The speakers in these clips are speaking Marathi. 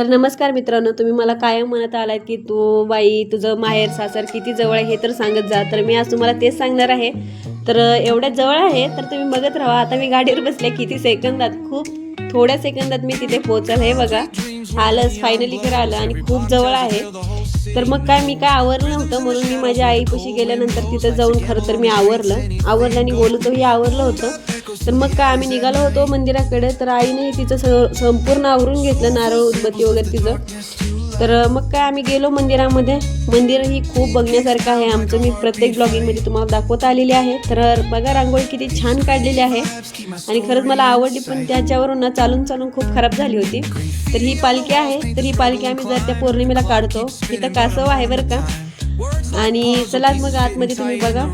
तर नमस्कार मित्रांनो तुम्ही मला कायम म्हणत आलात की तू बाई तुझं माहेर सासर किती जवळ आहे हे तर सांगत जा. तर मी आज तुम्हाला तेच सांगणार आहे. तर एवढ्या जवळ आहे तर तुम्ही बघत राहा. आता मी गाडीवर बसले किती सेकंदात खूप थोड्या सेकंदात मी तिथे पोहोचल. हे बघा आलंच फायनली घर आलं आणि खूप जवळ आहे. तर मग काय मी काय आवरलं नव्हतं म्हणून मी माझ्या आईपाशी गेल्यानंतर तिथं जाऊन खरं तर मी आवरलं. आवरलं आणि बोलतोही आवरलं होतं. तर मग काय आम्ही निघालो होतो मंदिराकडे. तर आईने तिचं स संपूर्ण आवरून घेतलं नारळ उदबत्ती वगैरे तिचं. तर मग काय आम्ही गेलो मंदिरामध्ये. मंदिरही खूप बघण्यासारखं आहे. आमचं मी प्रत्येक ब्लॉगिंगमध्ये तुम्हाला दाखवता आलेली आहे. तर बघा रांगोळी किती छान काढलेली आहे. आणि खरंच मला आवडली पण त्याच्यावरून ना चालून चालून खूप खराब झाली होती. तर ही पालखी आहे. तर ही पालखी आम्ही जर त्या पौर्णिमेला काढतो तिथं कासव आहे बरं का. आणि चला मग आतमध्ये तुम्ही बघा.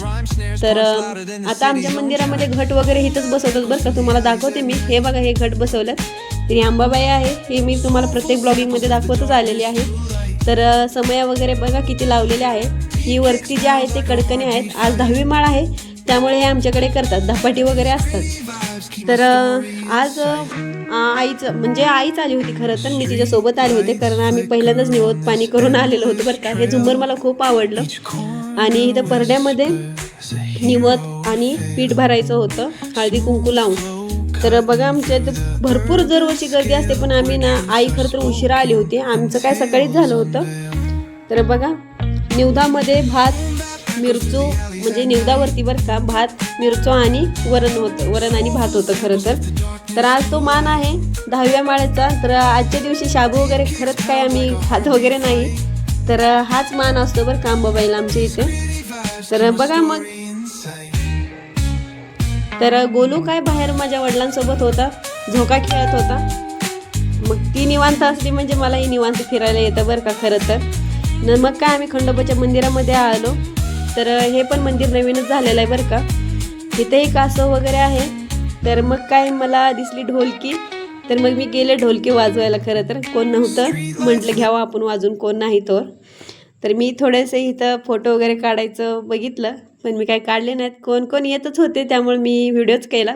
तर आता आमच्या मंदिरामध्ये घट वगैरे इथंच बसवतात बरं का. तुम्हाला दाखवते मी. हे बघा हे घट बसवलं. तरी अंबाबाई आहे. हे मी तुम्हाला प्रत्येक ब्लॉगिंगमध्ये दाखवतच आलेली आहे. तर समया वगैरे बघा किती लावलेले आहे. ही वरती जे आहे ते कडकणे आहेत. आज दहावी माळ आहे. त्यामुळे हे आमच्याकडे करतात. धपाटी वगैरे असतात. तर आज आईचं म्हणजे आईच आली होती खरं तर. मी तिच्यासोबत आले होते कारण आम्ही पहिल्यांदाच निवत पाणी करून आलेलो होतो बरं का. हे झुंबर मला खूप आवडलं. आणि इथं परड्यामध्ये निवत आणि पीठ भरायचं होतं. हळदी कुंकू लावून. तर बघा आमच्या इथं भरपूर दरवर्षी गर्दी असते पण आम्ही ना आई खरं तर उशिरा आली होती. आमचं काय सकाळीच झालं होतं. तर बघा निवदामध्ये भात मिरचू म्हणजे निवदावरती बरं का भात मिरचो आणि वरण होतं वरण आणि भात होतं खरं तर. तर आज तो मान आहे दहाव्या माळ्याचा तर आजच्या दिवशी शाबू वगैरे खरंच काय आम्ही खात वगैरे नाही. तर हाच मान असतो बरं काम बाबाईला आमच्या इथे. तर बघा मग. तर गोलू काय बाहेर माझ्या वडिलांसोबत होता? झोका खेळत होता. मग ती निवांत असली म्हणजे मलाही निवांत फिरायला येतं बरं का खरं तर. न मग काय आम्ही खंडोबाच्या मंदिरामध्ये आलो. तर हे पण मंदिर नवीनच झालेलं आहे बरं का. इथेही कासव वगैरे आहे. तर मग काय मला दिसली ढोलकी. तर मग मी गेले ढोलकी वाजवायला खरं तर. कोण नव्हतं. म्हटलं घ्यावं आपण वाजून कोण नाही तर. तर मी थोडेसे इथं फोटो वगैरे काढायचं बघितलं पण मी काय काढले नाहीत. कोण कोण येतच होते त्यामुळे मी व्हिडिओच केला.